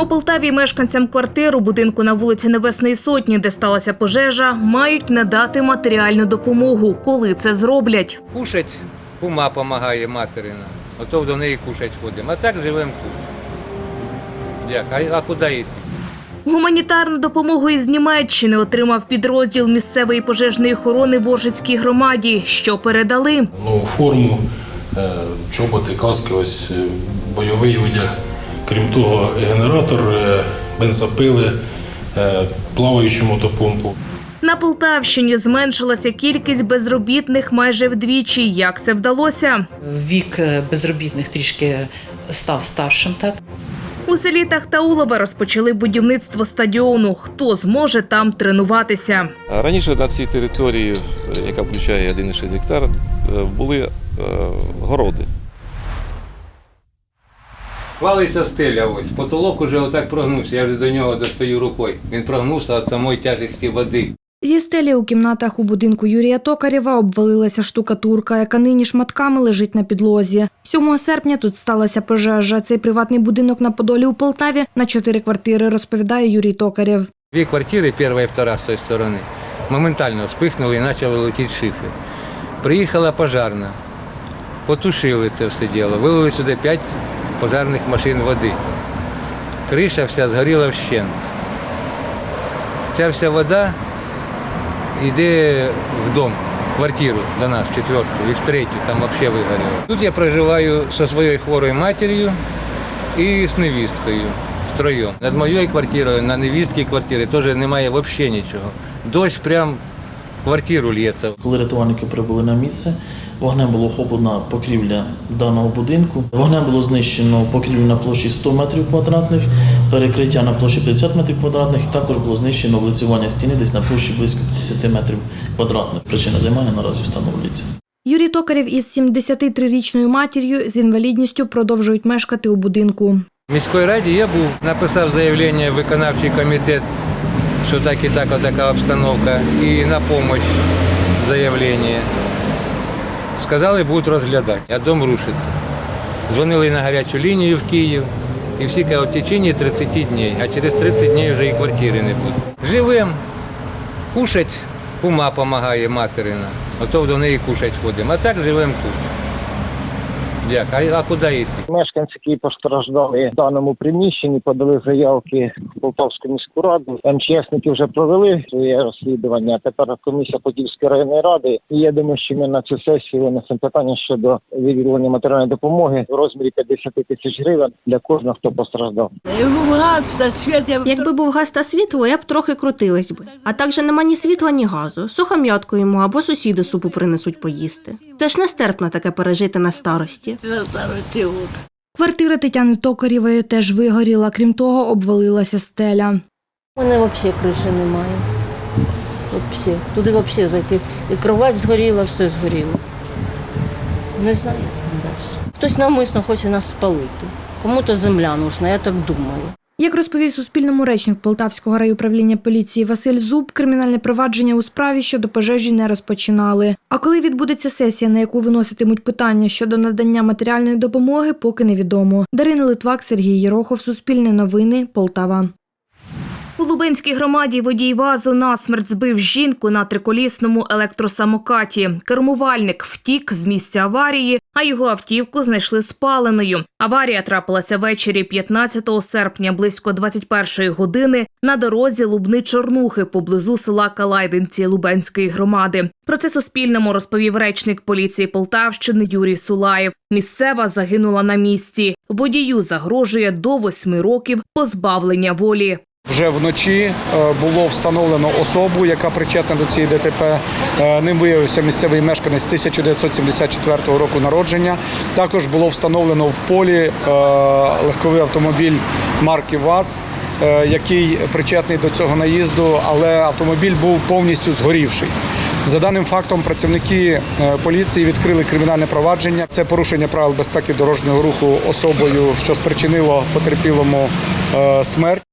У Полтаві мешканцям квартир у будинку на вулиці Небесної Сотні, де сталася пожежа, мають надати матеріальну допомогу. Коли це зроблять? Кушать кума допомагає материна. Ото до неї кушать ходимо. А так живемо тут. Як? А, а куди йти? Гуманітарну допомогу із Німеччини отримав підрозділ місцевої пожежної охорони в Оржицькій громаді, що передали. нову форму, е, чоботи, каски, ось е, бойовий одяг. Крім того, генератор, е, бензопили, е, плаваючу мотопомпу. На Полтавщині зменшилася кількість безробітних майже вдвічі. Як це вдалося? Вік е, безробітних трішки став старшим, так? У селі Тахтаулове розпочали будівництво стадіону. Хто зможе там тренуватися? Раніше на цій території, яка включає 1,6 гектар, були городи. Валиться стеля ось. Потолок уже отак прогнувся. Я вже до нього достаю рукою. Він прогнувся від самої тяжесті води. Зі стелі у кімнатах у будинку Юрія Токарєва обвалилася штукатурка, яка нині шматками лежить на підлозі. 7 серпня тут сталася пожежа. Цей приватний будинок на Подолі у Полтаві на чотири квартири, розповідає Юрій Токарєв. Дві квартири, перша і втора з тої сторони, моментально спихнули і почав летіти шифер. Приїхала пожарна, потушили це все діло, вилили сюди п'ять пожарних машин води. Криша вся згоріла вщент. Ця вся вода йде в дом, в квартиру до нас, в четверту і в третю, там взагалі вигоріло. Тут я проживаю зі своєю хворою матір'ю і з невісткою втроєм. Над моєю квартирою, на невістській квартирі теж немає взагалі нічого. Дощ прям в квартиру лється. Коли рятувальники прибули на місце, вогнем було охоплена покрівля даного будинку. Вогнем було знищено покрівлю на площі 100 метрів квадратних, перекриття на площі 50 метрів квадратних, і також було знищено облицювання стіни десь на площі близько 50 метрів квадратних. Причина займання наразі встановлюється. Юрій Токарєв із 73-річною матір'ю з інвалідністю продовжують мешкати у будинку. В міській раді я був, написав заявлення в виконавчий комітет, що так і так, така обстановка, і на допомогу заявлення. Сказали, будуть розглядати, а дом рушиться. Дзвонили на гарячу лінію в Київ, і всі кажуть, в течение 30 днів, а через 30 днів вже і квартири не буде. Живемо, кушать, кума допомагає материна, ото до неї кушать ходимо, а так живемо тут. Як? А, а куди йти? Мешканці, які постраждали в даному приміщенні, подали заявки в Полтавську міську раду. МЧСники вже провели своє розслідування. Тепер комісія Подільської районної ради. І я думаю, що ми на цю сесію винесемо питання щодо виділення матеріальної допомоги в розмірі 50 тисяч гривень для кожного, хто постраждав. Якби був газ та світло, я б трохи крутилась би. А так же нема ні світла, ні газу. Сухом'ятку йому або сусіди супу принесуть поїсти. Це ж нестерпно таке пережити на старості. Квартира Тетяни Токарєвої теж вигоріла. Крім того, обвалилася стеля. У мене взагалі криші немає. Вообще. Туди взагалі зайти. І кровать згоріла, все згоріло. Не знаю, як там далі. Хтось навмисно хоче нас спалити. Кому-то земля нужна, я так думаю. Як розповів Суспільному речник Полтавського райуправління поліції Василь Зуб, кримінальне провадження у справі щодо пожежі не розпочинали. А коли відбудеться сесія, на яку виноситимуть питання щодо надання матеріальної допомоги, поки невідомо. Дарина Литвак, Сергій Єрохов, Суспільне новини, Полтава. У Лубенській громаді водій вазу насмерть збив жінку на триколісному електросамокаті. Кермувальник втік з місця аварії, а його автівку знайшли спаленою. Аварія трапилася ввечері 15 серпня близько 21 години на дорозі Лубни-Чорнухи поблизу села Калайдинці Лубенської громади. Про це Суспільному розповів речник поліції Полтавщини Юрій Сулаєв. Місцева загинула на місці. Водію загрожує до восьми років позбавлення волі. Вже вночі е, було встановлено особу, яка причетна до цієї ДТП. Е, Ним виявився місцевий мешканець 1974 року народження. Також було встановлено в полі е, легковий автомобіль марки ВАЗ, який причетний до цього наїзду, але автомобіль був повністю згорівший. За даним фактом, працівники поліції відкрили кримінальне провадження. Це порушення правил безпеки дорожнього руху особою, що спричинило потерпілому смерть.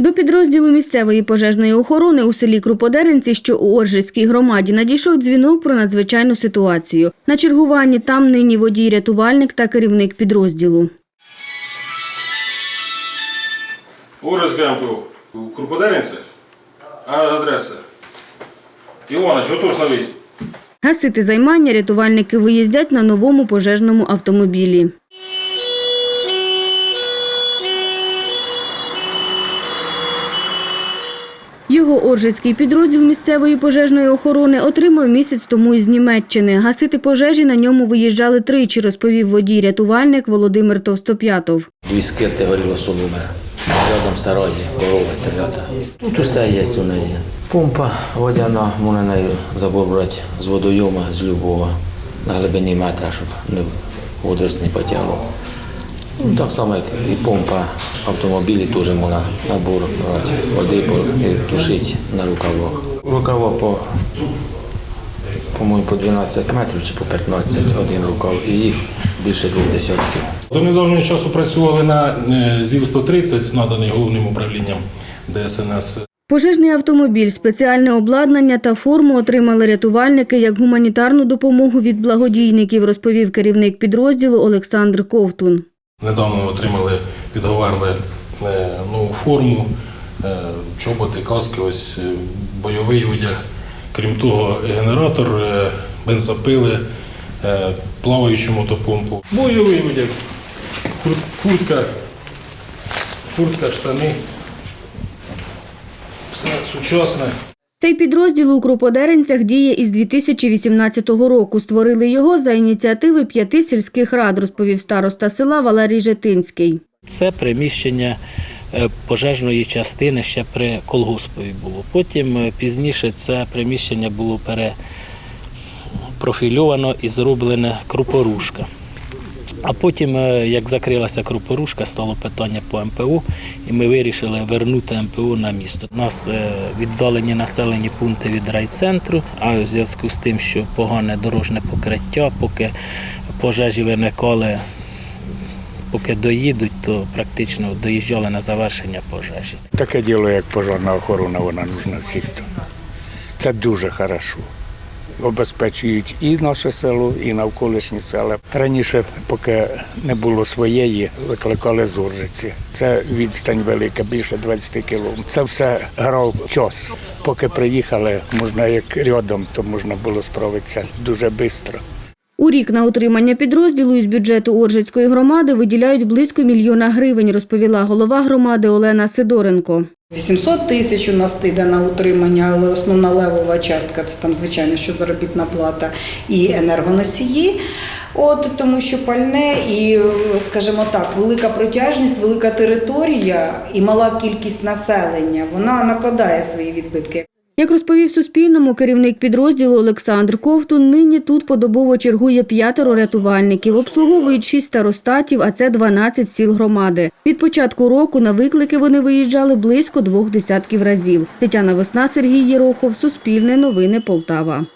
До підрозділу місцевої пожежної охорони у селі Круподеренці, що у Оржицькій громаді, надійшов дзвінок про надзвичайну ситуацію. На чергуванні там нині водій-рятувальник та керівник підрозділу. Ужас ГМПУ. У Круподеринцях? А адреса? Іванович, готов навіть. Гасити займання рятувальники виїздять на новому пожежному автомобілі. Його Оржицький підрозділ місцевої пожежної охорони отримав місяць тому із Німеччини. Гасити пожежі на ньому виїжджали тричі, розповів водій-рятувальник Володимир Товстоп'ятов. Дві скирти горіло соломе. Рядом сараї, корови, телята. Тут усе є у неї. Помпа водяна, можна нею забор брати з водойома, з любого, на глибині метра, щоб не водорость не потягло. Ну, так само, як і помпа автомобілі теж можна набор брати води і тушити на рукавах. Рукава по, по-моєму, по 12 метрів чи по 15 один рукав, і їх більше двох десятків. До недавнього часу працювали на е, ЗІЛ-130, наданий головним управлінням ДСНС. Пожежний автомобіль, спеціальне обладнання та форму отримали рятувальники як гуманітарну допомогу від благодійників, розповів керівник підрозділу Олександр Ковтун. Недавно отримали, підговарли е, нову форму, е, чоботи, каски, ось е, бойовий одяг. Крім того, генератор, бензопили, плаваючу мотопомпу. Бойовий одяг, куртка, куртка, штани. Все сучасне. Цей підрозділ у Круподеренцях діє із 2018 року. Створили його за ініціативи п'яти сільських рад, розповів староста села Валерій Житинський. Це приміщення е, пожежної частини ще при колгоспові було. Потім е, пізніше це приміщення було перепрофільовано і зроблене крупорушка. А потім, е, як закрилася крупорушка, стало питання по МПУ, і ми вирішили вернути МПУ на місто. У нас е, віддалені населені пункти від райцентру, а в зв'язку з тим, що погане дорожне покриття, поки пожежі виникали поки доїдуть, то практично доїжджали на завершення пожежі. Таке діло, як пожежна охорона, вона нужна всім. Це дуже хорошо. Обезпечують і наше село, і навколишні села. Раніше, поки не було своєї, викликали з Оржиці. Це відстань велика, більше 20 кілометрів. Це все грав час. Поки приїхали, можна як рядом, то можна було справитися дуже швидко. У рік на утримання підрозділу із бюджету Оржицької громади виділяють близько мільйона гривень, розповіла голова громади Олена Сидоренко. 800 тисяч у нас йде на утримання, але основна левова частка це там, звичайно, що заробітна плата і енергоносії. От тому, що пальне і, скажімо так, велика протяжність, велика територія і мала кількість населення, вона накладає свої відбитки. Як розповів Суспільному керівник підрозділу Олександр Ковтун, нині тут подобово чергує п'ятеро рятувальників, обслуговують шість старостатів, а це 12 сіл громади. Від початку року на виклики вони виїжджали близько двох десятків разів. Тетяна Весна, Сергій Єрохов, Суспільне новини Полтава.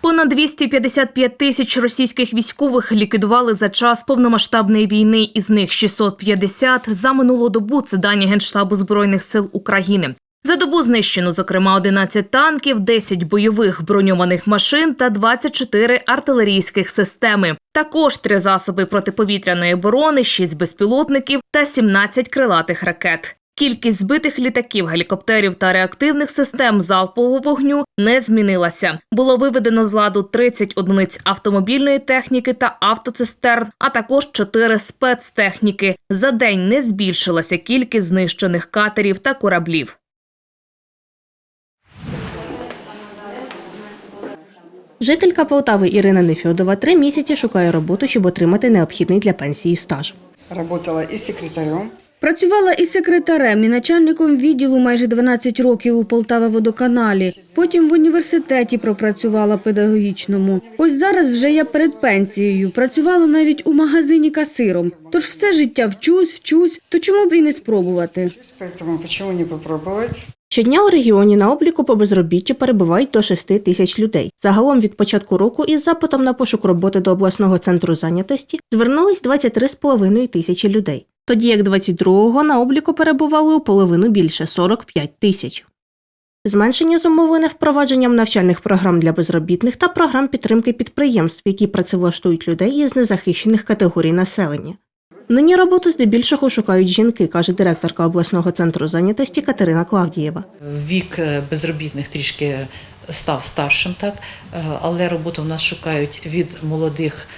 Понад 255 тисяч російських військових ліквідували за час повномасштабної війни. Із них 650 за минулу добу. Це дані Генштабу Збройних сил України. За добу знищено, зокрема, 11 танків, 10 бойових броньованих машин та 24 артилерійських системи. Також три засоби протиповітряної оборони, 6 безпілотників та 17 крилатих ракет. Кількість збитих літаків, гелікоптерів та реактивних систем залпового вогню не змінилася. Було виведено з ладу 30 одиниць автомобільної техніки та автоцистерн, а також 4 спецтехніки. За день не збільшилася кількість знищених катерів та кораблів. Жителька Полтави Ірина Нефьодова три місяці шукає роботу, щоб отримати необхідний для пенсії стаж. Работала и секретарем. Працювала і секретарем, і начальником відділу майже 12 років у Полтава водоканалі. Потім в університеті пропрацювала педагогічному. Ось зараз вже я перед пенсією. Працювала навіть у магазині касиром. Тож все життя вчусь, вчусь, то чому б і не спробувати? Поэтому почему не попробовать? Щодня у регіоні на обліку по безробіттю перебувають до 6 тисяч людей. Загалом від початку року із запитом на пошук роботи до обласного центру зайнятості звернулись 23,5 тисячі людей. Тоді як 22-го на обліку перебували у половину більше 45 тисяч. Зменшення зумовлене впровадженням навчальних програм для безробітних та програм підтримки підприємств, які працевлаштують людей із незахищених категорій населення. Нині роботу здебільшого шукають жінки, каже директорка обласного центру зайнятості Катерина Клавдієва. Вік е, безробітних трішки став старшим, так е, але роботу в нас шукають від молодих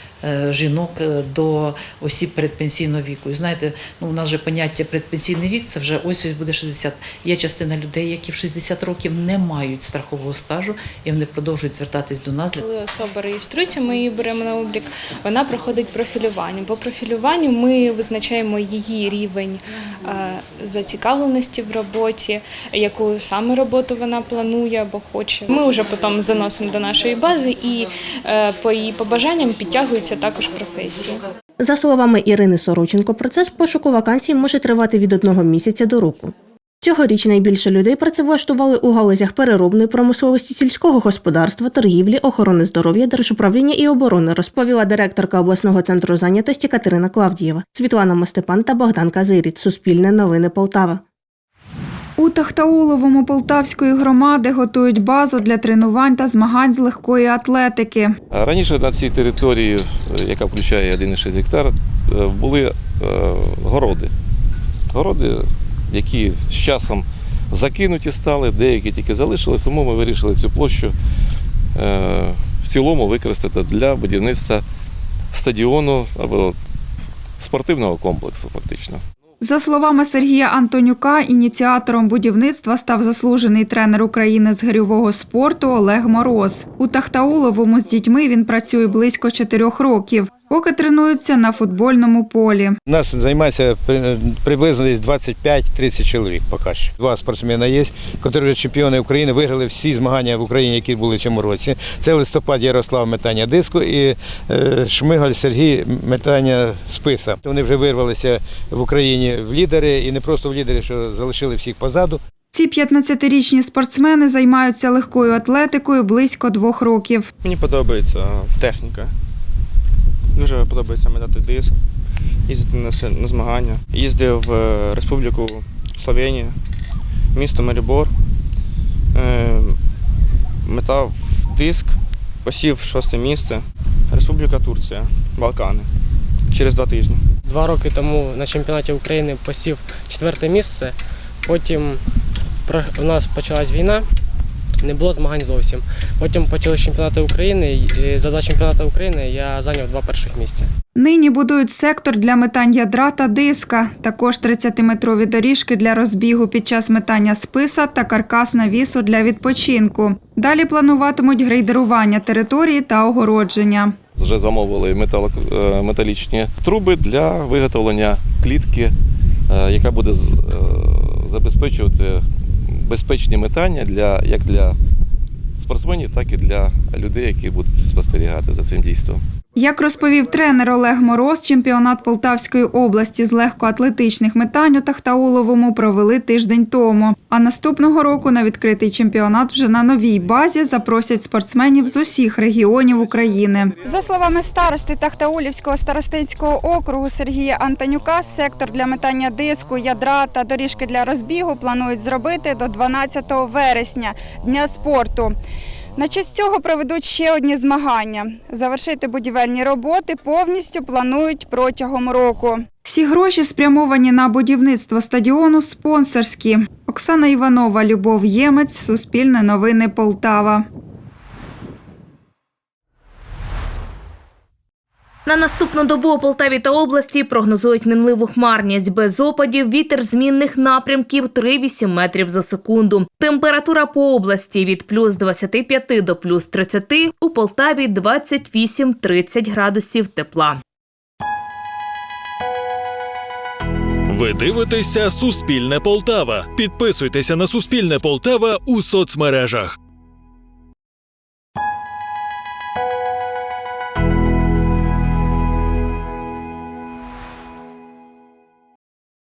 жінок е, до осіб передпенсійного віку. І знаєте, ну у нас же поняття предпенсійний вік це вже ось буде 60. Є частина людей, які в 60 років не мають страхового стажу, і вони продовжують звертатись до нас Коли особа реєструється, ми її беремо на облік, вона проходить профілювання. По профілюванню ми визначаємо її рівень е, зацікавленості в роботі, яку саме роботу вона планує або хоче. Ми вже потім заносимо до нашої бази і е, по її побажанням підтягуються також професії. За словами Ірини Сороченко, процес пошуку вакансій може тривати від одного місяця до року. Цьогоріч найбільше людей працевлаштували у галузях переробної промисловості сільського господарства, торгівлі, охорони здоров'я, держуправління і оборони, розповіла директорка обласного центру зайнятості Катерина Клавдієва, Світлана Мостепан та Богдан Казиріт. Суспільне новини Полтава. У Тахтауловому Полтавської громади готують базу для тренувань та змагань з легкої атлетики. Раніше на цій території, е, яка включає 1,6 гектар, е, були е, городи. Городи, які з часом закинуті стали, деякі тільки залишились, тому ми вирішили цю площу в цілому використати для будівництва стадіону або спортивного комплексу, фактично. За словами Сергія Антонюка, ініціатором будівництва став заслужений тренер України з гирьового спорту Олег Мороз. У Тахтауловому з дітьми він працює близько чотирьох років, поки тренуються на футбольному полі. У нас займається приблизно десь 25-30 чоловік поки що. Два спортсмени є, які вже чемпіони України, виграли всі змагання в Україні, які були в цьому році. Це листопад Ярослав метання диску і е, Шмигаль Сергій метання списа. Вони вже вирвалися в Україні в лідери і не просто в лідери, що залишили всіх позаду. Ці 15-річні спортсмени займаються легкою атлетикою близько двох років. Мені подобається техніка. Дуже подобається метати диск, їздити на, змагання. Їздив в е, Республіку Словенія, місто Марібор. Е, Метав диск, посів шосте місце. Республіка Турція, Балкани. Через два тижні. Два роки тому на чемпіонаті України посів четверте місце. Потім у нас почалась війна, не було змагань зовсім. Потім почали чемпіонати України. і За два чемпіонати України я зайняв два перших місця. Нині будують сектор для метань ядра та диска, також 30-метрові доріжки для розбігу під час метання списа та каркас навісу для відпочинку. Далі плануватимуть грейдерування території та огородження. Вже замовили е, металічні труби для виготовлення клітки, е, яка буде е, забезпечувати безпечні метання для, як для спортсменів, так і для людей, які будуть спостерігати за цим дійством. Як розповів тренер Олег Мороз, чемпіонат Полтавської області з легкоатлетичних метань у Тахтауловому провели тиждень тому. А наступного року на відкритий чемпіонат вже на новій базі запросять спортсменів з усіх регіонів України. За словами старости Тахтаулівського старостинського округу Сергія Антонюка, сектор для метання диску, ядра та доріжки для розбігу планують зробити до 12 вересня дня спорту. На честь цього проведуть ще одні змагання. Завершити будівельні роботи повністю планують протягом року. Всі гроші спрямовані на будівництво стадіону спонсорські. Оксана Іванова, Любов Ємець, Суспільне новини Полтава. На наступну добу у Полтаві та області прогнозують мінливу хмарність без опадів, вітер змінних напрямків 3-8 метрів за секунду. Температура по області від плюс 25 до плюс 30, у Полтаві 28-30 градусів тепла. Ви дивитеся Суспільне Полтава. Підписуйтеся на Суспільне Полтава у соцмережах.